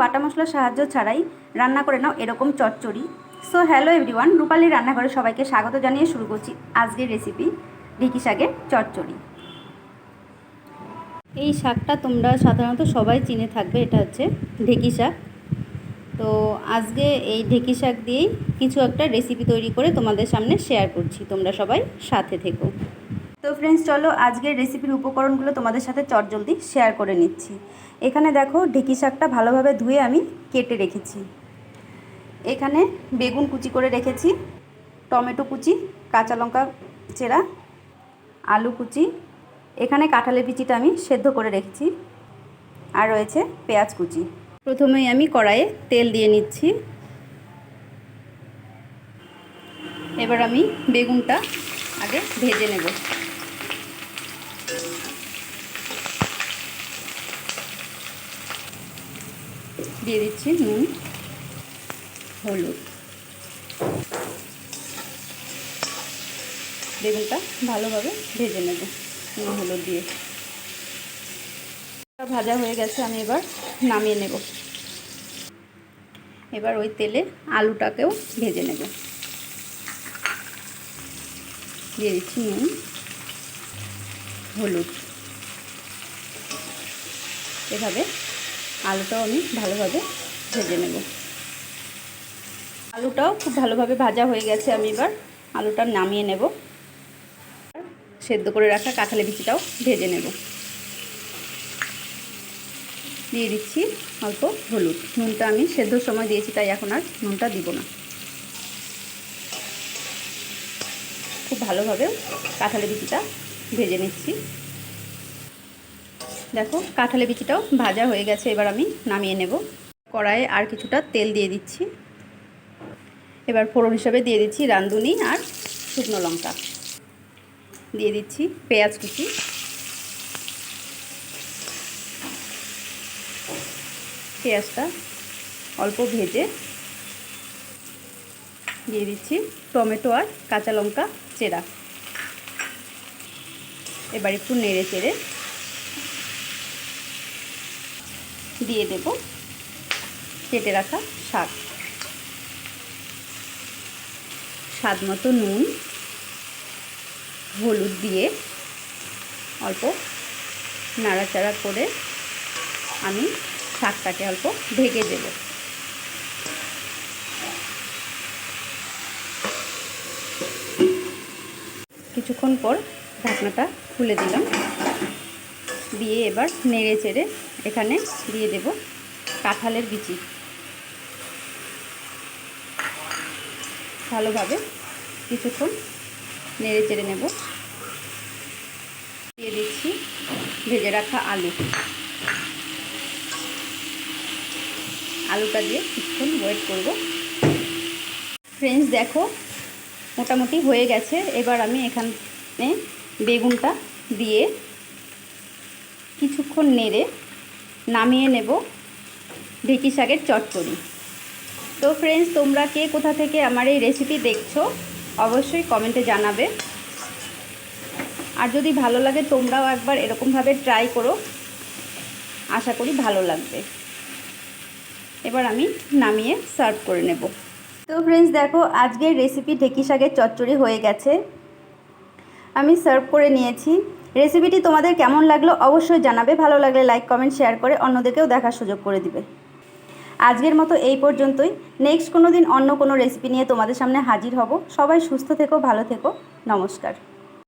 বাটা মশলার সাহায্য ছাড়াই রান্না করে নাও এরকম চচ্চড়ি। সো হ্যালো এভরিওয়ান রূপালীর রান্নাঘরে সবাইকে স্বাগত জানিয়ে শুরু করছি আজকের রেসিপি ঢেঁকি শাকের চচ্চড়ি। এই শাকটা তোমরা সাধারণত সবাই চিনে থাকবে, এটা হচ্ছে ঢেঁকি শাক। তো আজকে এই ঢেঁকি শাক দিয়েই কিছু একটা রেসিপি তৈরি করে তোমাদের সামনে শেয়ার করছি, তোমরা সবাই সাথে থেকো। তো ফ্রেন্ডস চলো আজকের রেসিপির উপকরণগুলো তোমাদের সাথে চটজলদি শেয়ার করে নিচ্ছি। এখানে দেখো ঢেঁকি শাকটা ভালোভাবে ধুয়ে আমি কেটে রেখেছি। এখানে বেগুন কুচি করে রেখেছি, টমেটো কুচি, কাঁচা লঙ্কা চেরা, আলু কুচি, এখানে কাঁঠালের বিচিটা আমি সেদ্ধ করে রেখেছি, আর রয়েছে পেঁয়াজ কুচি। প্রথমেই আমি কড়াইয়ে তেল দিয়ে নিচ্ছি। এবার আমি বেগুনটা আগে ভেজে নেব। দিয়ে দিচ্ছি নুন, হলুদ। বেগুনটা ভালোভাবে ভেজে নেব নুন, হলুদ দিয়ে। ভাজা হয়ে গেছে, আমি এবার নামিয়ে নেব। এবার ওই তেলে আলুটাকেও ভেজে নেব। দিয়ে দিচ্ছি নুন হলুদ। এভাবে আলুটাও আমি ভালোভাবে ভেজে নেব। আলুটাও খুব ভালোভাবে ভাজা হয়ে গেছে, আমি এবার আলুটা নামিয়ে নেব। সেদ্ধ করে রাখা কাঁঠালি বিচিটাও ভেজে নেব। দিয়ে দিচ্ছি অল্প হলুদ। নুনটা আমি সেদ্ধর সময় দিয়েছি, তাই এখন আর নুনটা দিব না। খুব ভালোভাবে কাঁঠালি বিচিটা ভেজে নিচ্ছি। দেখো, কাঁঠালি বিচিটাও ভাজা হয়ে গেছে, এবার আমি নামিয়ে নেব। কড়াইয়ে আর কিছুটা তেল দিয়ে দিচ্ছি। এবার ফোড়ন হিসাবে দিয়ে দিচ্ছি রাঁধুনি আর শুকনো লঙ্কা। দিয়ে দিচ্ছি পেঁয়াজ কুচি। পেঁয়াজটা অল্প ভেজে দিয়ে দিচ্ছি টমেটো আর কাঁচা লঙ্কা। চেরা। এবার একটু নেড়ে চেড়ে দিয়ে দেব কেটে রাখা শাক। স্বাদ মতো নুন, হলুদ দিয়ে অল্প নাড়াচাড়া করে আমি শাকটাকে অল্প ঢেকে দেব। কিছুক্ষণ পর ঢাকনাটা খুলে দিলাম। দিয়ে এবার নেড়ে চেড়ে এখানে দিয়ে দেব কাঁঠালের বিচি। ভালোভাবে কিছুক্ষণ নেড়ে চেড়ে নেব। দিয়ে দিচ্ছি ভেজে রাখা আলু। আলুটা দিয়ে কিছুক্ষণ ওয়েট করব। ফ্রেন্ডস দেখো মোটামুটি হয়ে গেছে। এবার আমি এখানে বেগুনটা দিয়ে কিছুক্ষণ নেড়ে নামিয়ে নেব। ঢেঁকি শাকের চটচড়ি তো ফ্রেন্ডস তোমরা কে কোথা থেকে আমার এই রেসিপি দেখছ, অবশ্যই কমেন্টে জানাবে। আর যদি ভালো লাগে, তোমরাও একবার এরকমভাবে ট্রাই করো। আশা করি ভালো লাগবে। এবার আমি নামিয়ে সার্ভ করে নেব। তো ফ্রেন্ডস দেখো, আজকের রেসিপি ঢেঁকি শাকের চচ্চড়ি হয়ে গেছে। আমি সার্ভ করে নিয়েছি। রেসিপিটি তোমাদের কেমন লাগল অবশ্যই জানাবে। ভালো লাগলে লাইক কমেন্ট শেয়ার করে অন্যদেরকেও দেখার সুযোগ করে দিবে। আজকের মতো এই পর্যন্তই। নেক্সট কোনো দিন অন্য কোনো রেসিপি নিয়ে তোমাদের সামনে হাজির হব। সবাই সুস্থ থেকো, ভালো থেকো। নমস্কার।